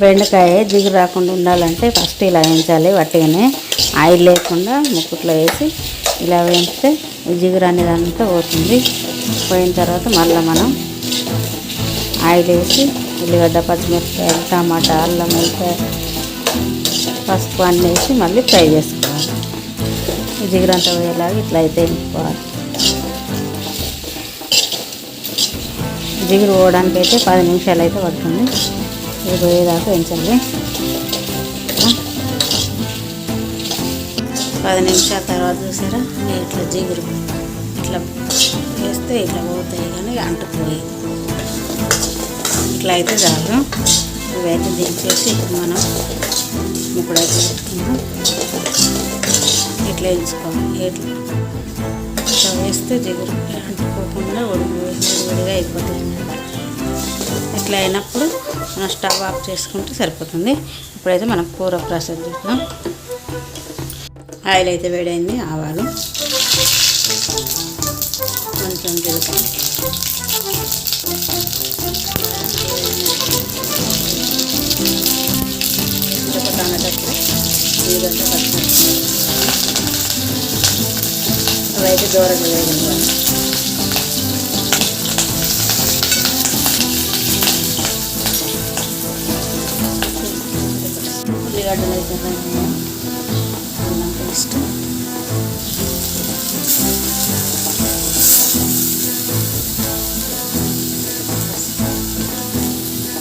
బెండకాయ దిగు రాకుండా ఉండాలంటే ఫస్ట్ ఇలా వేయించాలి వట్టిగానే. ఆయిల్ లేకుండా ముక్కుట్లో వేసి ఇలా వేయిస్తే జిగురు అనేది అంతా పోతుంది. పోయిన తర్వాత మళ్ళీ మనం ఆయిల్ వేసి ఉల్లిగడ్డ పచ్చిమిరపకాయలు టమాటా అల్లం వెల్లిపాయ పసుపు అన్నీ వేసి మళ్ళీ ఫ్రై చేసుకోవాలి. జిగురు అంతా పోయేలాగా ఇట్లా అయితే వేయించుకోవాలి. జిగురు పోవడానికి అయితే పది నిమిషాలు అయితే పడుతుంది. ఇది పోయేదాకా వేయించాలి పది నిమిషాల తర్వాత చూసారా? ఇట్లా జిగురు ఇట్లా వేస్తే ఇట్లా పోతాయి కానీ అంటుపోయి ఇట్లా అయితే చాలు. ఇవైతే దించేసి ఇప్పుడు మనం ముక్కడైతే పెట్టుకుందాం. ఇట్లా వేయించుకోవాలి. ఇట్లా ఇట్లా వేస్తే జిగురు అంటుకోకుండా ఉడికి విడిగా అయిపోతాయి. ఇట్లా అయినప్పుడు మనం స్టవ్ ఆఫ్ చేసుకుంటే సరిపోతుంది. ఇప్పుడైతే మనం కూర ప్రాసెస్ చూద్దాం. ఆయిల్ అయితే వేడైంది ఆవాలు. కొంచెం జీలకర్ర. ఒక అవైతే దూరంగా వేయండి ఉల్లిగడ్డలు అయితే అల్లం పేస్ట్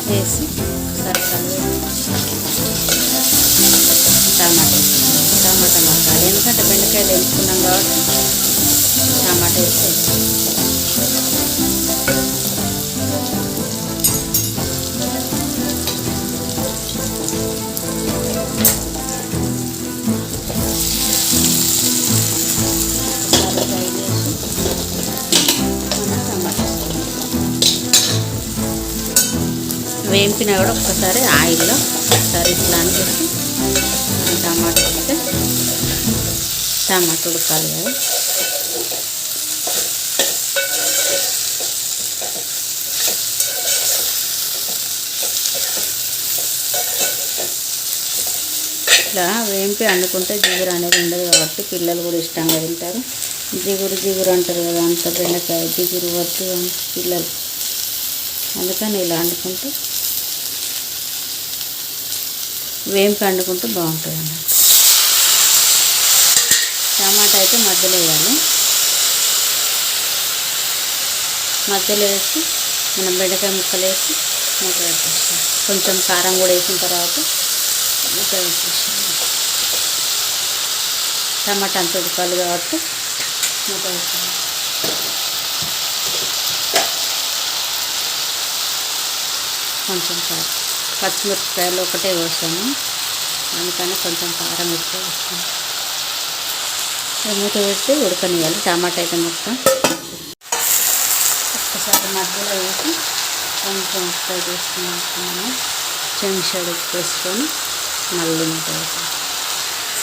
వేసి ఒకసారి టమాటా టమాటా మసాలా ఎందుకంటే బెండకాయలు వేసుకున్నాం కాబట్టి టమాటా వేసేస్తాం వేంపినా కూడా ఒక్కసారి ఆయిల్లో ఒకసారి ఇట్లా అనిపిస్తే టమాటా వేస్తే టమాటా ఉడకాలి కదా. ఇట్లా వేంపి వండుకుంటే జిగురు అనేది ఉండదు కాబట్టి పిల్లలు కూడా ఇష్టంగా తింటారు. జిగురు జిగురు అంటారు కదా అంత బెండకాయ జిగురు వద్దు అని పిల్లలు. అందుకని ఇలా వండుకుంటే వేంపి వండుకుంటే బాగుంటుంది అన్నమాట టమాటా అయితే మధ్యలో వేయాలి. మధ్యలో వేసి మనం బెండకాయ ముక్కలు వేసి మూత పెట్టేస్తాం కొంచెం కారం కూడా వేసిన తర్వాత మూత వేసేసాం టమాటా అంత ఉడకాలి కాబట్టి మూత వేస్తాం కొంచెం కారం. పచ్చిమిరపకాయలు ఒకటే వేసాము అందుకని కొంచెం కారం ఎక్కువ వేస్తాము. మూత పెడితే ఉడకనివ్వాలి. టమాటా అయితే మొత్తం ఒక్కసారి మధ్యలో వేసి కొంచెం ఫ్రై చేసుకున్నాము చెంచాడు వేసుకొని మళ్ళీ మూత వేసాం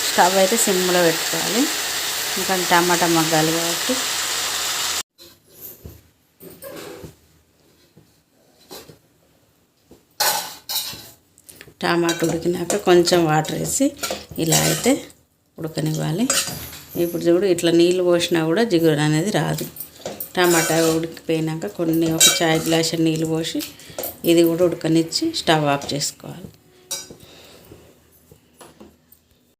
స్టవ్ అయితే సిమ్లో పెట్టుకోవాలి. ఇంకా టమాటా మగ్గాలి కాబట్టి టమాటా ఉడికినాక కొంచెం వాటర్ వేసి ఇలా అయితే ఉడకనివ్వాలి. ఇప్పుడు చూడు ఇట్లా నీళ్ళు పోసినా కూడా జిగురు అనేది రాదు. టమాటా ఉడికిపోయినాక కొన్ని ఒక చాయ్ గ్లాస్ నీళ్ళు పోసి ఇది కూడా ఉడకనిచ్చి స్టవ్ ఆఫ్ చేసుకోవాలి.